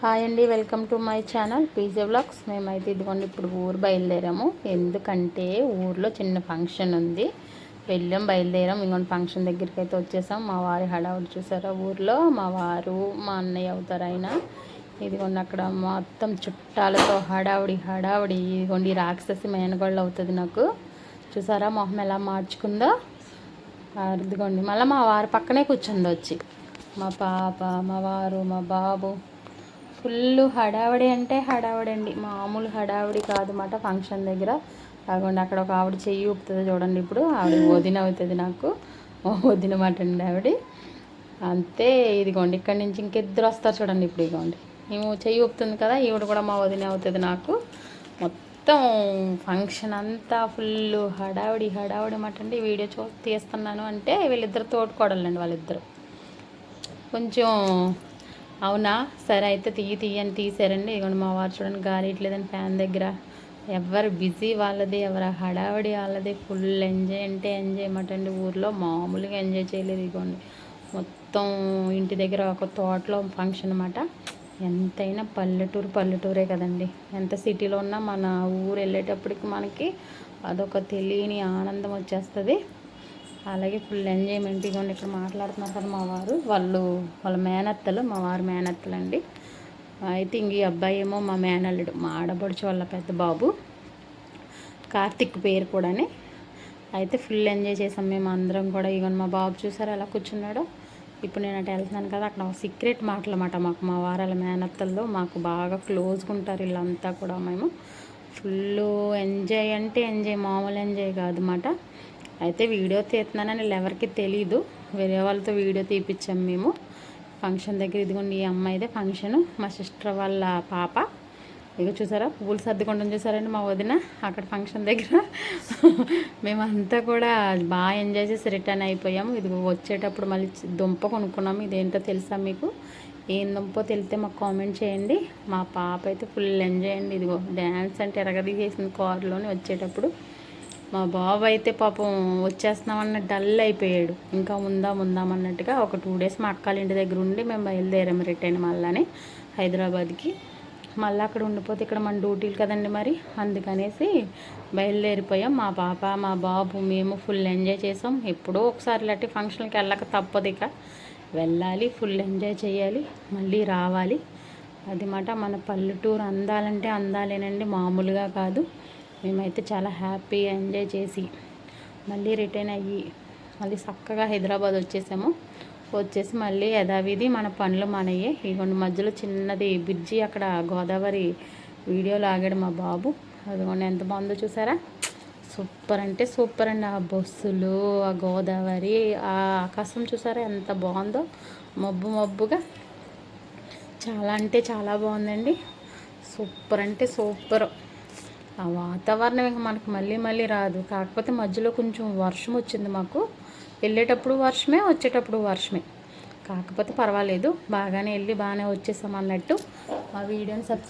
Hi అండి welcome to my channel PJ blogs మేమైతే ఇదిగోండి ఇప్పుడు ఊరు బయలుదేరాము. ఎందుకంటే ఊర్లో చిన్న ఫంక్షన్ ఉంది. వెళ్ళాం బయలుదేరాం. ఇంకొన్ని ఫంక్షన్ దగ్గరికి అయితే వచ్చేసాం. మా వారి హడావుడి చూసారా ఊర్లో? మా వారు మా అన్నయ్య అవుతారు ఆయన. ఇదిగోండి అక్కడ మొత్తం చుట్టాలతో హడావుడి హడావుడి. ఇదిగోండి రాక్షసి మేనగోళ్ళు అవుతుంది నాకు. చూసారా మొహం ఎలా మార్చుకుందో? ఇదిగోండి మళ్ళీ మా వారి పక్కనే కూర్చుంది వచ్చి. మా పాప మా వారు మా బాబు. ఫుల్ హడావిడి అంటే హడావిడి అండి మామూలు హడావిడి కాదన్నమాట ఫంక్షన్ దగ్గర. కాకుండా అక్కడ ఒక ఆవిడ చెయ్యి ఊపుతుంది చూడండి ఇప్పుడు. ఆవిడ వదిన అవుతుంది నాకు. వదిన మాట అండి ఆవిడ. అంతే ఇదిగోండి ఇక్కడి నుంచి ఇంకిద్దరు వస్తారు చూడండి ఇప్పుడు ఇదిగోండి. మేము చెయ్యి ఊపుతుంది కదా ఈవిడ కూడా మా వదిన అవుతుంది నాకు. మొత్తం ఫంక్షన్ అంతా ఫుల్ హడావిడి హడావిడి మాట అండి. వీడియో చూ తీస్తున్నాను అంటే వీళ్ళిద్దరు తోడుకోడలండి వాళ్ళిద్దరు. కొంచెం అవునా? సరే అయితే తీయి తీయని తీసారండి ఇదిగోండి మా వారు చూడండి గాలి ఇట్లేదని ఫ్యాన్ దగ్గర. ఎవరు బిజీ వాళ్ళది ఎవరు హడావిడి వాళ్ళది ఫుల్ ఎంజాయ్ అంటే ఎంజాయ్ అండి. ఊర్లో మామూలుగా ఎంజాయ్ చేయలేదు ఇదిగోండి. మొత్తం ఇంటి దగ్గర ఒక తోటలో ఫంక్షన్ అనమాట ఎంతైనా పల్లెటూరు పల్లెటూరే కదండి. ఎంత సిటీలో ఉన్నా మన ఊరు వెళ్ళేటప్పటికి మనకి అదొక తెలియని ఆనందం వచ్చేస్తుంది. అలాగే ఫుల్ ఎంజాయ్మెంట్ ఇదిగోండి ఇక్కడ మాట్లాడుతున్నారు కదా మా వారు. వాళ్ళు వాళ్ళ మేనత్తలు మా వారు మేనత్తలు అండి అయితే ఇంక ఈ అబ్బాయి ఏమో మా మేనల్లుడు మా ఆడబడుచు వాళ్ళ పెద్ద బాబు. కార్తిక్ పేరు కూడానే. అయితే ఫుల్ ఎంజాయ్ చేసాం మేము అందరం కూడా. ఇవన్నీ మా బాబు చూసారు ఎలా కూర్చున్నాడో? ఇప్పుడు నేను అటు వెళ్తున్నాను కదా అక్కడ సీక్రెట్ మాటలు మాకు. మా వారాల మేనత్తల్లో మాకు బాగా క్లోజ్గా ఉంటారు వీళ్ళంతా కూడా మేము. ఫుల్ ఎంజాయ్ అంటే ఎంజాయ్ మామూలు ఎంజాయ్ కాదు అన్నమాట అయితే వీడియో తీస్తున్నానని ఎవరికి తెలీదు. వేరే వాళ్ళతో వీడియో తీపిచ్చాం మేము. ఫంక్షన్ దగ్గర ఇదిగోండి ఈ అమ్మాయిదే ఫంక్షన్. మా సిస్టర్ వాళ్ళ పాప. ఇక చూసారా? పువ్వులు సర్దుకుంటాం చూసారండి మా వదిన. అక్కడ ఫంక్షన్ దగ్గర. మేమంతా కూడా బాగా ఎంజాయ్ చేసి రిటర్న్ అయిపోయాము. ఇది వచ్చేటప్పుడు మళ్ళీ దుంప కొనుక్కున్నాము. ఇదేంటో తెలుసా మీకు? ఏం దుంపో తెలితే మాకు కామెంట్ చేయండి. మా పాప అయితే ఫుల్ ఎంజాయ్ అండి. ఇదిగో డ్యాన్స్ అంటే ఎరగదిగేసింది కారులోనే వచ్చేటప్పుడు. మా బాబు అయితే పాపం వచ్చేస్తున్నామన్న డల్ అయిపోయాడు. ఇంకా ఉందాం ఉందాం అన్నట్టుగా ఒక టూ డేస్ మా అక్కల ఇంటి దగ్గర ఉండి మేము బయలుదేరాము రిటర్న్ మళ్ళీ హైదరాబాద్కి. మళ్ళీ అక్కడ ఉండిపోతే ఇక్కడ మన డ్యూటీలు కదండి మరి? అందుకనేసి బయలుదేరిపోయాం. మా పాప మా బాబు మేము ఫుల్ ఎంజాయ్ చేసాం. ఎప్పుడో ఒకసారి ఇలాంటి ఫంక్షన్కి వెళ్ళక తప్పదు ఇక. వెళ్ళాలి ఫుల్ ఎంజాయ్ చేయాలి మళ్ళీ రావాలి. అది మాట మన పల్లెటూరు అందాలంటే అందాలేనండి మామూలుగా కాదు. మేమైతే చాలా హ్యాపీ ఎంజాయ్ చేసి మళ్ళీ రిటర్న్ అయ్యి మళ్ళీ చక్కగా హైదరాబాద్ వచ్చేసాము. వచ్చేసి మళ్ళీ యథావిధి మన పనులు మనయ్యే. ఇదిగోండి మధ్యలో చిన్నది బ్రిడ్జి అక్కడ గోదావరి వీడియో లాగాడు మా బాబు. అదిగోండి ఎంత బాగుందో చూసారా? సూపర్ అంటే సూపర్ అండి ఆ బస్సులు ఆ గోదావరి ఆ ఆకాశం చూసారా ఎంత బాగుందో? మబ్బు మబ్బుగా. చాలా అంటే చాలా బాగుందండి. సూపర్ అంటే సూపర్. ఆ వాతావరణం ఇంకా మనకు మళ్ళీ మళ్ళీ రాదు. కాకపోతే మధ్యలో కొంచెం వర్షం వచ్చింది మాకు. వెళ్ళేటప్పుడు వర్షమే వచ్చేటప్పుడు వర్షమే. కాకపోతే పర్వాలేదు బాగానే వెళ్ళి బాగానే వచ్చేసాం అన్నట్టు ఆ వీడియోని సబ్స్క్రైబ్